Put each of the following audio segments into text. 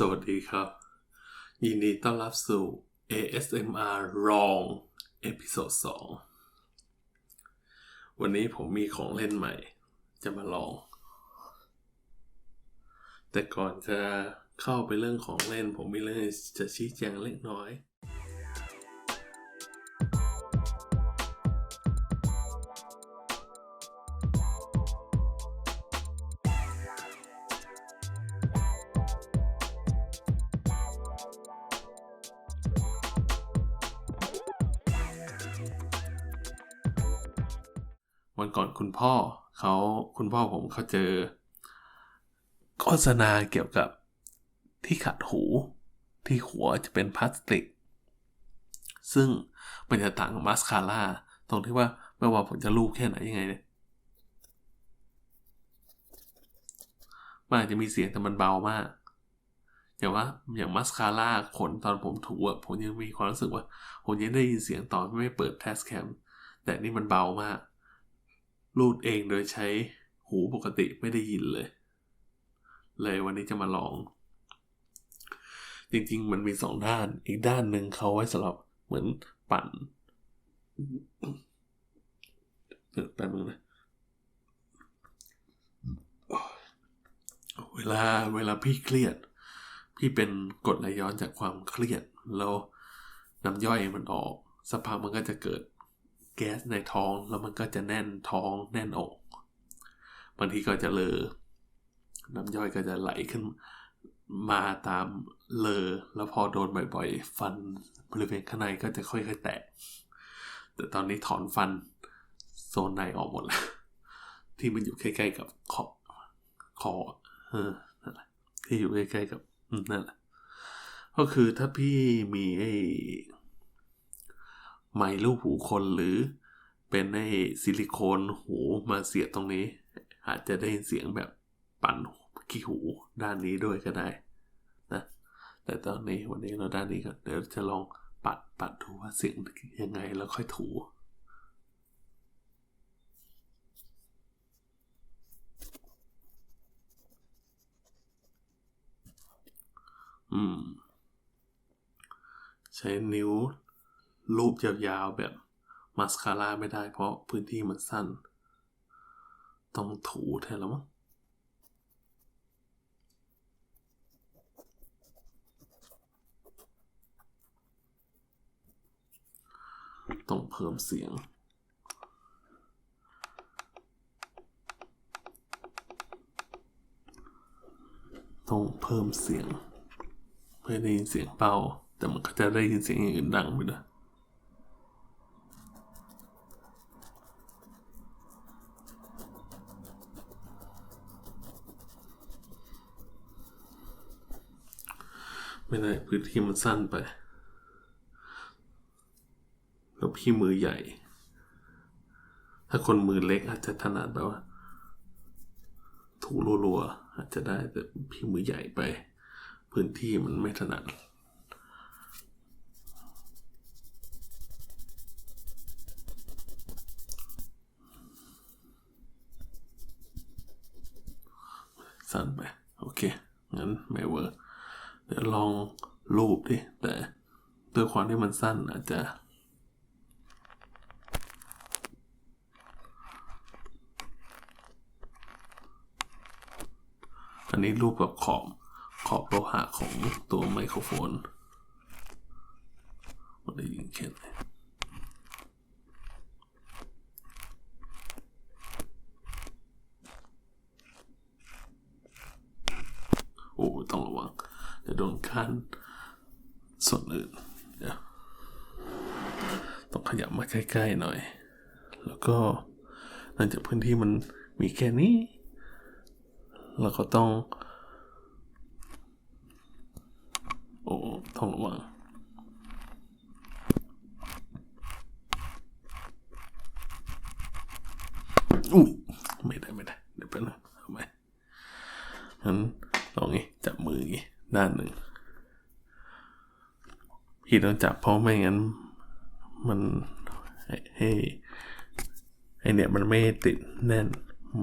สวัสดีครับ ยินดีต้อนรับสู่ ASMR รองเอพิโซด2วันนี้ผมมีของเล่นใหม่ จะมาลอง แต่ก่อนจะเข้าไปเรื่องของเล่น ผมมีเรื่องจะชี้แจงเล็กน้อย วันก่อนคุณพ่อเขาคุณพ่อผมเขาเจอ โฆษณาเกี่ยวกับที่ขัดหูที่หัวจะเป็นพลาสติก ซึ่งมันจะต่างกับมาสคาร่าตรงที่ว่าไม่ว่าผมจะลูบแค่ไหนยังไงเนี่ยมันอาจจะมีเสียงแต่มันเบามาก อย่างว่าอย่างมาสคาร่าขนตอนผมถูอะผมยังมีความรู้สึกว่า ผมยังได้ยินเสียงตอนไม่เปิดเทสแคมแต่นี่มันเบามาก รูดเองโดยใช้หูปกติไม่ได้ยินเลย เลยวันนี้จะมาลอง จริงๆ มันมีสองด้าน อีกด้านหนึ่งเขาไว้สำหรับเหมือนปั่นเดี๋ยวแป๊บนึงนะเวลาเวลาพี่เครียด พี่เป็นกดไหลย้อนจากความเครียดแล้วน้ำย่อยมันออกสักพักมันก็จะเกิด แก๊สในท้องแล้วมันก็จะแน่นท้องแน่นอกบางทีก็จะเลอ น้ำย่อยก็จะไหลขึ้นมาตามเลอ แล้วพอโดนบ่อยๆ ฟันบริเวณข้างในก็จะค่อยๆแตก แต่ตอนนี้ถอนฟันโซนในออกหมดแล้ว ที่มันอยู่ใกล้ๆกับขอคอเออนั่นแหละที่อยู่ใกล้ๆกับนั่นแหละก็คือถ้าพี่มีไอ้ ไมค์รูปหูคนหรือ เป็นไอ้ซิลิโคนหูมาเสียบตรงนี้ อาจจะได้ยินเสียงแบบปั่นขี้หูด้านนี้ด้วยก็ได้นะแต่ตอนนี้วันนี้เราด้านนี้ก็เดี๋ยวจะลองปัดปัดดูว่าเสียงยังไงแล้วค่อยถูอืม ใช้นิ้ว รูปยาวๆแบบมาสคาร่าไม่ได้เพราะพื้นที่มันสั้น ต้องถูแทนแล้วมั้งต้องเพิ่มเสียง ต้องเพิ่มเสียงเพื่อได้ยินเสียงเบาแต่มันก็จะได้ยินเสียงอย่างอื่นดังไปด้วย ไม่ได้พื้นที่มันสั้นไป แล้วพี่มือใหญ่ ถ้าคนมือเล็กอาจจะถนัดแบบว่า ถูรัวๆอาจจะได้แต่พี่มือใหญ่ไป พื้นที่มันไม่ถนัดสั้นไปโอเคงั้นไม่เวิร์ก เดี๋ยวลองรูปดิ แต่ด้วยความที่มันสั้นอาจจะอันนี้รูปกับขอบขอบโลหะของตัวไมโครโฟนมันได้ยินแค่ไหนโอ้ ต้องระวังเดี๋ยวโดนคันส่วนอื่นเดี๋ยวต้องขยับมาใก ล้ๆหน่อย แล้วก็หลังจากพื้นที่มันมีแค่นี้ เราก็ต้อง โอ้ต้องระวังอุ้ยไม่ได้ไม่ได้เดี๋ยวไปนะเอาไมงั้นลองงี้จับมืออย่างงี้ด้านหนึ่งพี่ต้องจับเพราะไม่งั้น มัน ให้ให้เนี่ยมันไม่ติดแน่น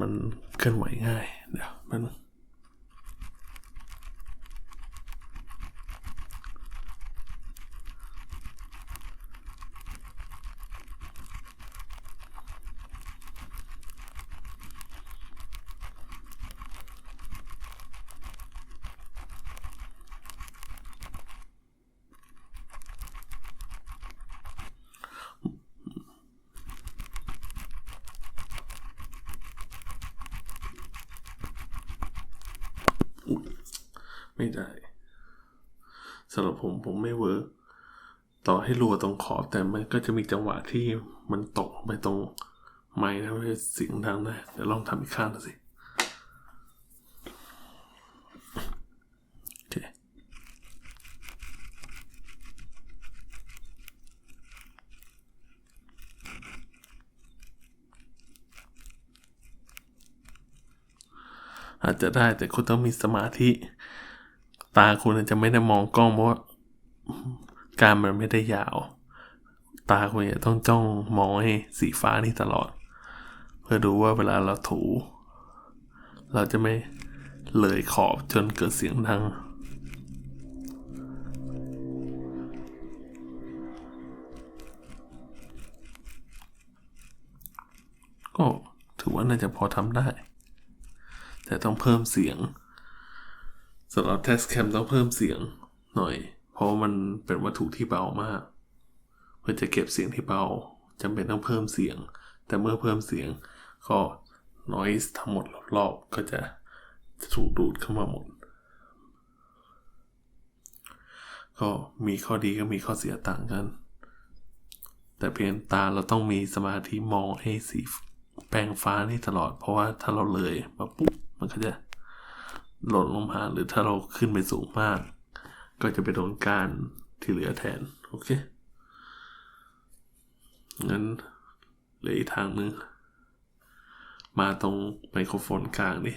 มันเคลื่อนไหวง่าย ไม่ได้สำหรับผมผมไม่เวิร์กต่อให้รัวตรงขอบแต่มันก็จะมีจังหวะที่มันตกไปตรงไม้ทำให้เสียงดังได้เดี๋ยวลองทำอีกข้างสิอาจจะได้แต่คุณต้องมีสมาธิ ตาคุณอาจจะไม่ได้มองกล้องเพราะการมันไม่ได้ยาว ตาคุณจะต้องจ้องมองให้สีฟ้านี่ตลอด เพื่อดูว่าเวลาเราถู เราจะไม่เลยขอบจนเกิดเสียงดังก็ถือว่าน่าจะพอทำได้ แต่ต้องเพิ่มเสียง สำหรับ test cam ต้องเพิ่มเสียงหน่อย เพราะมันเป็นวัตถุที่เบามาก เพื่อจะเก็บเสียงที่เบาจำเป็นต้องเพิ่มเสียง แต่เมื่อเพิ่มเสียงก็ noise ทั้งหมดรอบๆก็จะถูกดูดเข้ามาหมด ก็มีข้อดีก็มีข้อเสียต่างกัน แต่เพียงตาเราต้องมีสมาธิมองให้สีแปลงฟ้านี่ตลอด เพราะว่าถ้าเราเลยมาปุ๊บมันก็จะ หล่นลงมาหรือถ้าเราขึ้นไปสูงมาก ก็จะไปโดนการที่เหลือแทน โอเค งั้นเหลืออีกทางหนึ่ง มาตรงไมโครโฟนกลางดิ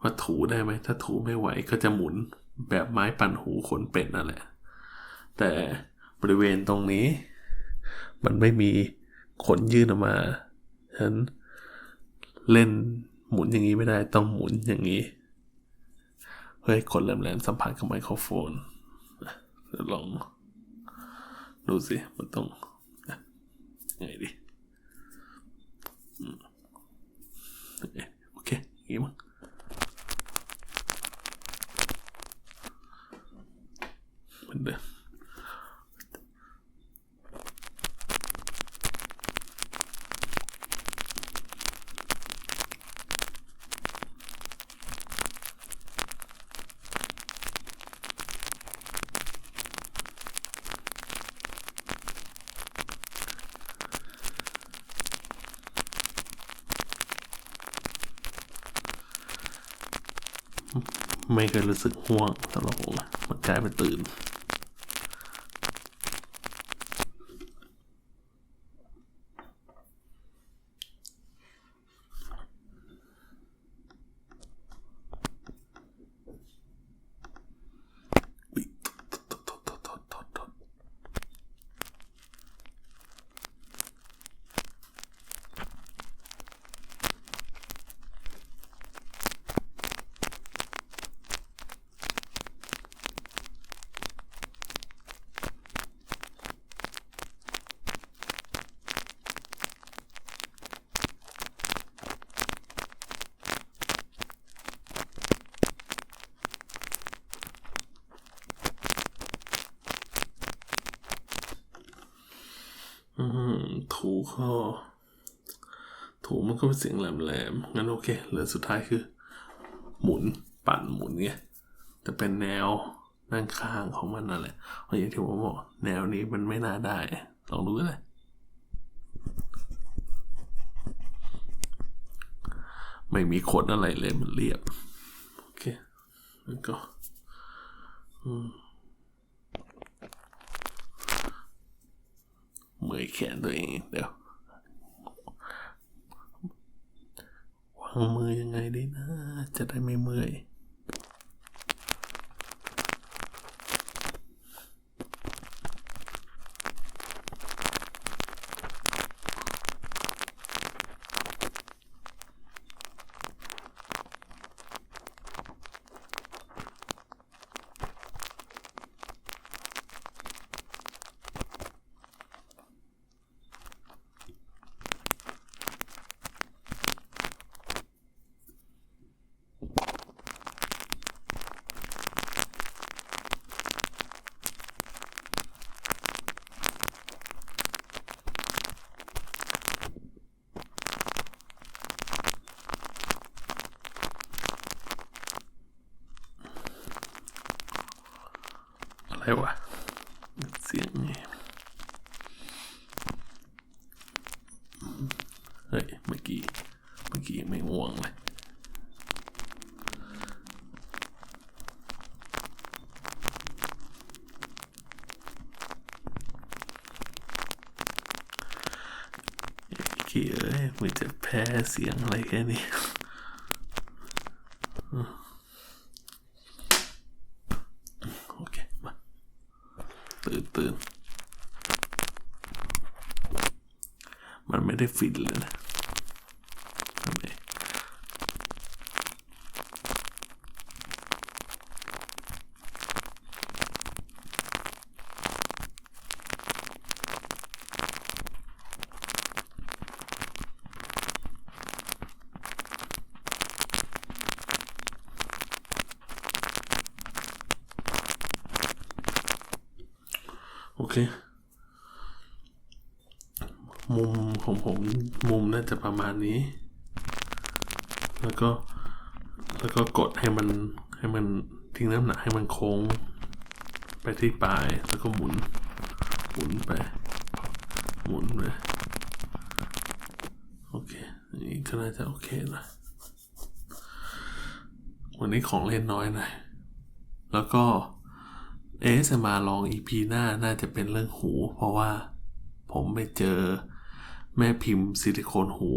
ว่าถูได้ไหม ถ้าถูไม่ไหวก็จะหมุนแบบไม้ปั่นหูขนเป็ดนั่นแหละ แต่บริเวณตรงนี้ มันไม่มีขนยื่นออกมาฉะนั้นเล่น หมุนอย่างนี้ไม่ได้ต้องหมุนอย่างนี้ เพื่อให้ขนแหลมๆสัมผัสกับไมโครโฟนลองดูสิ มันต้องยังไงดีโอเคอย่างนี้มั้งเหมือนเดิม ไม่เคยรู้สึกห่วงสำหรับผมมันกลายเป็นตื่น อุ๊ยโทษโทษโทษโทษโทษโทษอืมถู ก็ถูมันก็เป็นเสียงแหลมๆ งั้นโอเค เหลือสุดท้ายคือ หมุนปั่นหมุนไงแต่เป็นแนวด้านข้างของมันนั่นแหละเพราะอย่างที่ผมบอกแนวนี้มันไม่น่าได้ ลองดูก็ได้ไม่มีขนอะไรเลยมันเรียบ โอเคแล้วก็เมื่อยแขนตัวเองเดี๋ยวางมือยังไงดีนะ จะได้ไม่เมื่อย อะไรวะเสียงไงเฮ้ยเมื่อกี้เมื่อกี้ไม่ง่วงเลยขี้เอ้ยมันจะแพ้เสียงอะไรแค่นี้ โอเค มา ตื่นตื่น มันไม่ได้ฟินเลยนะทำไมโอเค มุมของผมมุมน่าจะประมาณนี้ แล้วก็แล้วก็กดให้มันให้มันทิ้งน้ำหนักให้มันโค้ง ไปที่ปลายแล้วก็หมุน หมุนไป หมุนไปโอเคนนี้ก็น่าจะโอเคนะวันนี้ของเล่นน้อยหน่อยแล้วก็เอสมาลองอีพีหน้าน่าจะเป็นเรื่องหู เพราะว่าผมไปเจอ แม่พิมพ์ซิลิโคนหู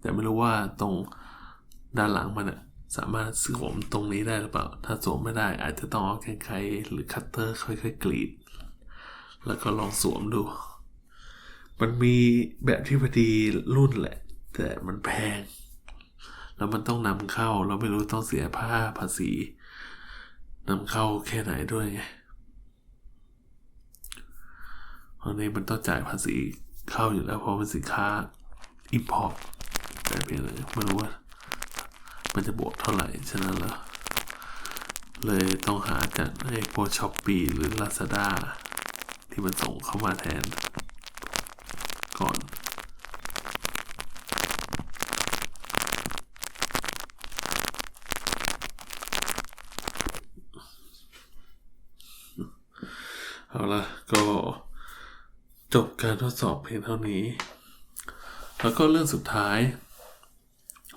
แต่ไม่รู้ว่าตรงด้านหลังมันอะสามารถสวมตรงนี้ได้หรือเปล่า ถ้าสวมไม่ได้อาจจะต้องเอาแกรไขหรือคัตเตอร์ค่อยๆกรีด แล้วก็ลองสวมดู มันมีแบบที่พอดีรุ่นแหละ แต่มันแพง แล้วมันต้องนำเข้าแล้วไม่รู้ต้องเสียผ้าภาษีนำเข้าแค่ไหนด้วยไงเพราะนี้มันต้องจ่ายภาษี เข้าอยู่แล้วเพราะมันสินค้า import แต่เพียงเลยไม่รู้ว่า มันจะบวกเท่าไหร่ ฉะนั้นแล้วเลยต้องหาจากไอ้พวกช้อปปีหรือ Lazada ที่มันส่งเข้ามาแทน ก่อน เอาละก็ จบการทดสอบเพียงเท่านี้ แล้วก็เรื่องสุดท้าย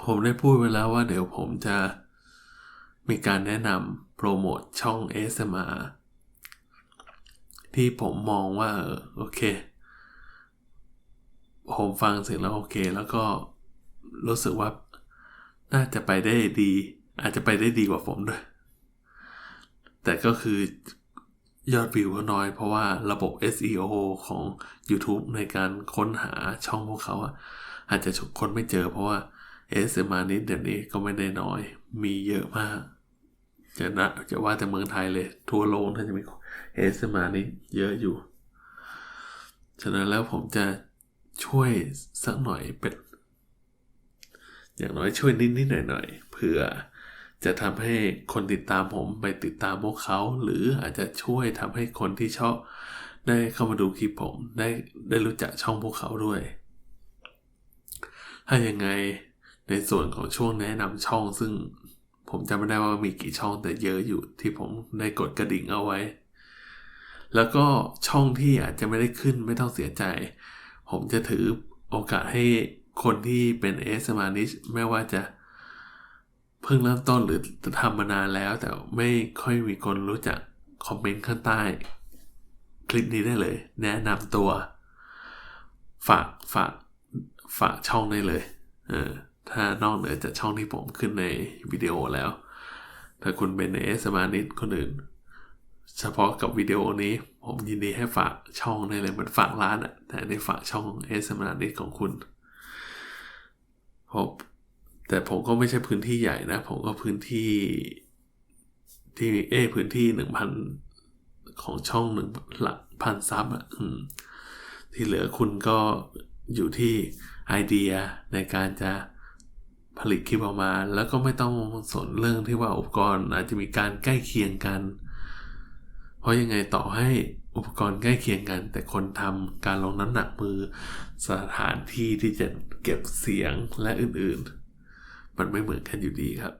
ผมได้พูดไว้แล้วว่าเดี๋ยวผมจะมีการแนะนำโปรโมทช่อง ASMR ที่ผมมองว่าโอเค ผมฟังเสร็จแล้วโอเค แล้วก็รู้สึกว่าน่าจะไปได้ดี อาจจะไปได้ดีกว่าผมด้วย แต่ก็คือ ยอดวิวก็น้อยเพราะว่าระบบ SEO ของ YouTube ในการค้นหาช่องพวกเขาอะอาจจะคนไม่เจอเพราะว่า ASMR นี้เดี๋ยวนี้ก็ไม่ได้น้อย มีเยอะมาก จะนะจะว่าแต่เมืองไทยเลย ทั่วโลกถ้าจะมี ASMR นี้เยอะอยู่ ฉะนั้นแล้วผมจะช่วยสักหน่อยเป็น อย่างน้อยช่วยนิดๆหน่อยๆเผื่อ จะทำให้คนติดตามผมไปติดตามพวกเขา หรืออาจจะช่วยทำให้คนที่ชอบได้เข้ามาดูคลิปผม ได้ได้รู้จักช่องพวกเขาด้วย ถ้ายังไงในส่วนของช่วงแนะนำช่องซึ่งผมจำไม่ได้ว่ามีกี่ช่องแต่เยอะอยู่ที่ผมได้กดกระดิ่งเอาไว้ แล้วก็ช่องที่อาจจะไม่ได้ขึ้นไม่ต้องเสียใจ ผมจะถือโอกาสให้คนที่เป็นเอสมานิชไม่ว่าจะ เพิ่งเริ่มต้นหรือทำมานานแล้ว แต่ไม่ค่อยมีคนรู้จักคอมเมนต์ข้างใต้ คลิปนี้ได้เลย แนะนำตัว ฝากฝากฝากช่องได้เลย เออ ถ้านอกเหนือจากช่องที่ผมขึ้นในวิดีโอแล้ว ถ้าคุณเป็นเอสมานิดคนอื่น เฉพาะกับวิดีโอนี้ ผมยินดีให้ฝากช่องได้เลยเหมือนฝากร้านอะแต่ในฝากช่องเอสมานิดของคุณผม แต่ผมก็ไม่ใช่พื้นที่ใหญ่นะ ผมก็พื้นที่ที่เอพื้นที่หนึ่งพันของช่องหนึ่งหลักพันซับอะที่เหลือคุณก็อยู่ที่ไอเดียในการจะผลิตคลิปออกมา แล้วก็ไม่ต้องสนเรื่องที่ว่าอุปกรณ์อาจจะมีการใกล้เคียงกัน เพราะยังไงต่อให้อุปกรณ์ใกล้เคียงกัน แต่คนทำการลงน้ำหนักมือสถานที่ที่จะเก็บเสียงและอื่นๆ มันไม่เหมือนกันอยู่ดีครับ